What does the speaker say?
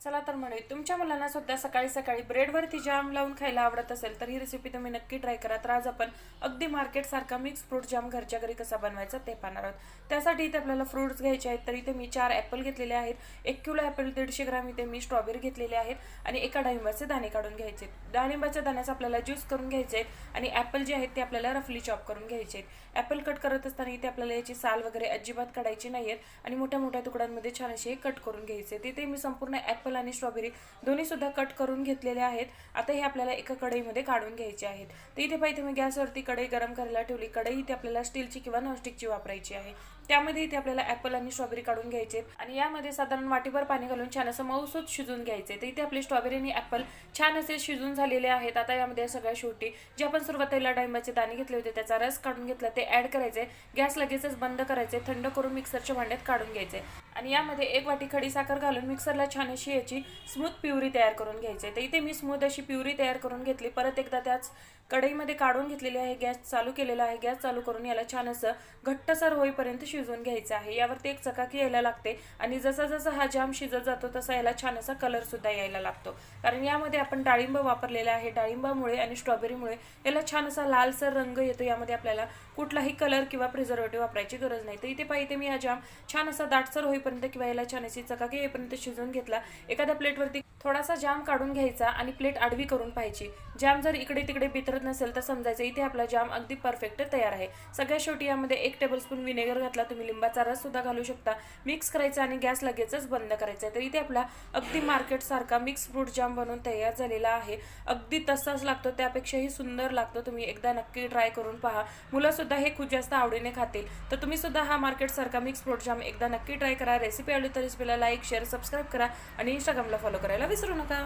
चला तर म्हणे तुमच्या मुलांना सुद्धा सकाळी सकाळी ब्रेडवरती जाम लावून खायला आवडत असेल तर ही रेसिपी तुम्ही नक्की ट्राय करा. तर आज आपण अगदी मार्केटसारखा मिक्स फ्रूट जाम घरच्या घरी कसा बनवायचा ते पाहणार आहोत. त्यासाठी इथे आपल्याला फ्रूट्स घ्यायचे आहेत तर इथे मी चार ॲपल घेतलेले आहेत एक किलो ॲपल दीडशे ग्राम इथे मी स्ट्रॉबेरी घेतलेले आहेत आणि एका डाळिंबाचे दाणे काढून घ्यायचे आहेत. डाळिंबाच्या दाण्याचा आपल्याला ज्यूस करून घ्यायचे आहेत आणि ॲपल जे आहेत ते आपल्याला रफली चॉप करून घ्यायचे आहेत. ॲपल कट करत असताना इथे आपल्याला याची साल वगैरे अजिबात काढायची नाही आहेत आणि मोठ्या मोठ्या तुकड्यांमध्ये छान असे कट करून घ्यायचे तिथे मी संपूर्ण ॲपल आणि स्ट्रॉबेरी दोन्ही सुद्धा कट करून घेतलेले आहेत. आता हे आपल्याला एका कढईमध्ये काढून घ्यायचे आहेत. तर इथे पाहिजे मी गॅसवरती कढई गरम करायला ठेवली. कढई इथे आपल्याला स्टीलची किंवा नॉनस्टिकची वापरायची आहे. त्यामध्ये इथे आपल्याला ॲपल आणि स्ट्रॉबेरी काढून घ्यायचे आणि यामध्ये साधारण वाटीभर पाणी घालून छान असं मऊसूत शिजून घ्यायचे तर इथे आपले स्ट्रॉबेरी आणि ॲपल छान असे शिजून झालेले आहेत. आता यामध्ये सगळ्या शेवटी जे आपण सुरुवातीला डाळिंबाचे दाणे घेतले होते त्याचा रस काढून घेतला ते ॲड करायचे. गॅस लगेचच बंद करायचे. थंड करून मिक्सरच्या भांड्यात काढून घ्यायचे. आणि यामध्ये एक वाटी खडी साखर घालून मिक्सरला छान अशी याची स्मूथ प्युरी तयार करून घ्यायचे तर इथे मी स्मूथ अशी प्युरी तयार करून घेतली. परत एकदा त्याच कढईमध्ये काढून घेतलेली आहे. गॅस चालू केलेला आहे. गॅस चालू करून याला छान असं घट्टसर होईपर्यंत शिव शिजवून घ्यायचं आहे. यावरती एक चकाकी यायला लागते आणि जसा जसा हा जाम शिजत जातो तसा याला छान असा कलर सुद्धा यायला लागतो. कारण यामध्ये आपण डाळिंब वापरलेला आहे. डाळिंबामुळे आणि स्ट्रॉबेरीमुळे याला छान असा लालसर रंग येतो. यामध्ये आपल्याला कुठलाही कलर किंवा प्रिझर्वेटिव्ह वापरायची गरज नाही. तर इथे पाहिजे मी हा जाम छान असा दाटसर होईपर्यंत किंवा याला छान अशी चकाकी येईपर्यंत शिजवून घेतला. एखाद्या प्लेटवरती थोडासा जाम काढून घ्यायचा आणि प्लेट आडवी करून पाहायची. जाम जर इकडे तिकडे बितरत नसेल तर समजायचं इथे आपला जाम अगदी परफेक्ट तयार आहे. सगळ्यात शेवटी यामध्ये एक टेबलस्पून विनेगर घातला तुम्ही लिंबाचा रस सुद्धा घालू शकता. मिक्स करायचा आणि गॅस लगेचच बंद करायचा आहे. तर इथे आपला अगदी मार्केटसारखा मिक्स फ्रूट जाम बनवून तयार झालेला आहे. अगदी तसाच लागतो त्यापेक्षाही सुंदर लागतो. तुम्ही एकदा नक्की ट्राय करून पहा. मुलंसुद्धा हे खूप जास्त आवडीने खातील. तर तुम्ही सुद्धा हा मार्केटसारखा मिक्स फ्रूट जाम एकदा नक्की ट्राय करा. रेसिपी आवडली तर रेसिपीला लाईक शेअर सबस्क्राईब करा आणि इंस्टाग्रामला फॉलो करायला विसरू नका.